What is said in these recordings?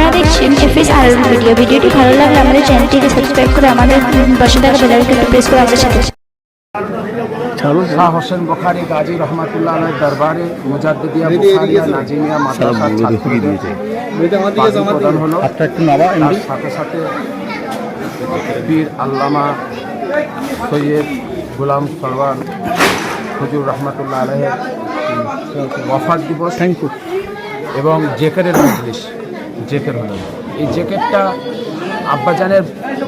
আপনারা দেখছেন এফএস আর ভিডিও ভিডিওটি ভালো লাগলে আমাদের চ্যানেলটিকে সাবস্ক্রাইব করে আমাদের পাশে থাকা বেল আইকনটি প্রেস করে আমাদের সাথে শাহ হোসেন বখারি গাজী রহমাতুল্লাহ আলের দরবারে মুজাদ্দিদিয়া বুখারিয়া নাজিমিয়া মাদ্রাসার ছাত্রদের প্রদান হলো তার সাথে সাথে বীর আল্লামা সৈয়দ গোলাম সরওয়ার হুজুর রহমাতুল্লাহ আলহের ওয়াফাত দিবস থ্যাংক ইউ এবং জেকেরের মজলিস। জেকের হলো। এই জেকেটটা আব্বাজানের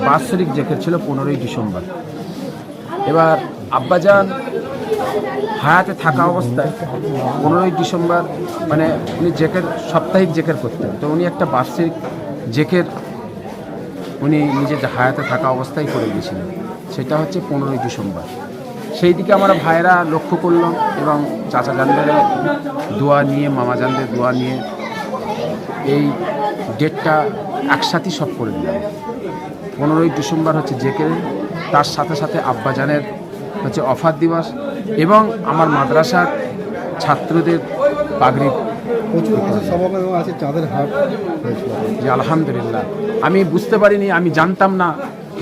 বাৎসরিক জেকের ছিল পনেরোই ডিসেম্বর। এবার আব্বাজান হায়াতে থাকা অবস্থায় পনেরোই ডিসেম্বর মানে উনি জেকের সাপ্তাহিক জেকের করতেন তো উনি একটা বার্ষিক জেকের উনি নিজে হায়াতে থাকা অবস্থায় করে গেছিলেন। সেটা হচ্ছে পনেরোই ডিসেম্বর। সেই দিকে আমরা ভাইয়েরা লক্ষ্য করলাম এবং চাচা জানদের দোয়া নিয়ে, মামা জানদের দোয়া নিয়ে এই ডেটটা একসাথেই সব করে দিলাম। পনেরোই ডিসেম্বর হচ্ছে জেকে তার সাথে সাথে আব্বাজানের হচ্ছে অফার দিবস এবং আমার মাদ্রাসার ছাত্রদের পাগড়ি প্রচুর আছে চাঁদের হাট যে আলহামদুলিল্লাহ। আমি বুঝতে পারিনি আমি জানতাম না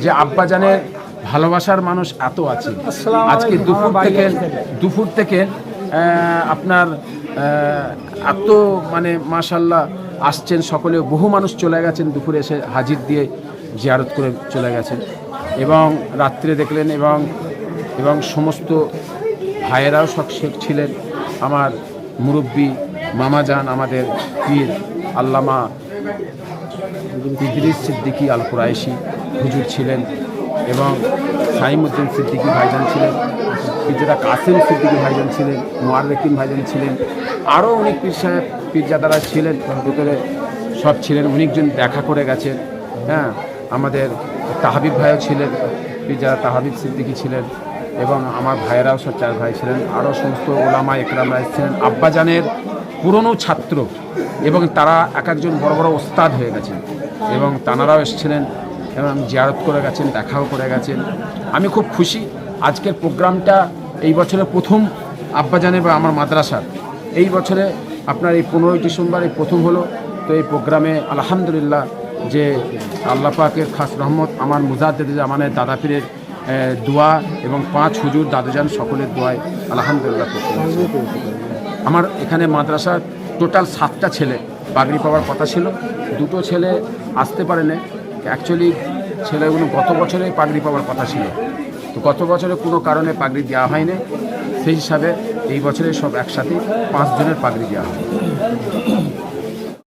যে আব্বাজানের ভালোবাসার মানুষ এত আছে। আজকে দুপুর থেকে দুপুর থেকে আপনার এত মানে মাশাল্লাহ আসছেন সকলে, বহু মানুষ চলে গেছেন, দুপুরে এসে হাজির দিয়ে জিয়ারত করে চলে গেছেন। এবং রাত্রে দেখলেন এবং এবং সমস্ত ভাইয়েরাও সব শেখ ছিলেন। আমার মুরব্বী মামাজান আমাদের পীর আল্লামা ইদ্রিস সিদ্দিকী আল কুরাইশি হুজুর ছিলেন এবং সাইমুদ্দিন সিদ্দিকী ভাইজান ছিলেন পিজেরা কাসিম সিদ্দিকী ভাইজান ছিলেন মোয়াররেকিন ভাইজান ছিলেন আরও অনেক পীর সাহেব পীরজাদারা ছিলেন ভেতরে সব ছিলেন, অনেকজন দেখা করে গেছেন। হ্যাঁ আমাদের তাহাবিব ভাইও ছিলেন পীরজাদা তাহাবিব সিদ্দিকী ছিলেন, এবং আমার ভাইয়েরাও সব চার ভাই ছিলেন। আরও সমস্ত ওলামা একরামরা ছিলেন আব্বাজানের পুরনো ছাত্র, এবং তারা এক একজন বড় বড় ওস্তাদ হয়ে গেছেন, এবং তানারাও এসেছিলেন, এবং জিয়ারত করে গেছেন, দেখাও করে গেছেন। আমি খুব খুশি। আজকের প্রোগ্রামটা এই বছরের প্রথম আব্বাজানের বা আমার মাদ্রাসার। এই বছরে আপনার এই পনেরোই ডিসেম্বর এই প্রথম হলো। তো এই প্রোগ্রামে আলহামদুলিল্লাহ যে আল্লাহ পাকের খাস রহমত, আমার মুজাদ্দেদ জামানের দাদা পীরের দোয়া এবং পাঁচ হুজুর দাদুজান সকলের দোয়ায় আলহামদুলিল্লাহ আমার এখানে মাদ্রাসার টোটাল সাতটা ছেলে পাগড়ি পাওয়ার কথা ছিল। দুটো ছেলে আসতে পারেনি। অ্যাকচুয়ালি ছেলেগুলো গত বছরে পাগড়ি পাওয়ার কথা ছিল। তো গত বছরে কোনো কারণে পাগড়ি দেওয়া হয়নি। সেই হিসাবে এই বছরে সব একসাথে পাঁচজনের পাগড়ি দেওয়া হয়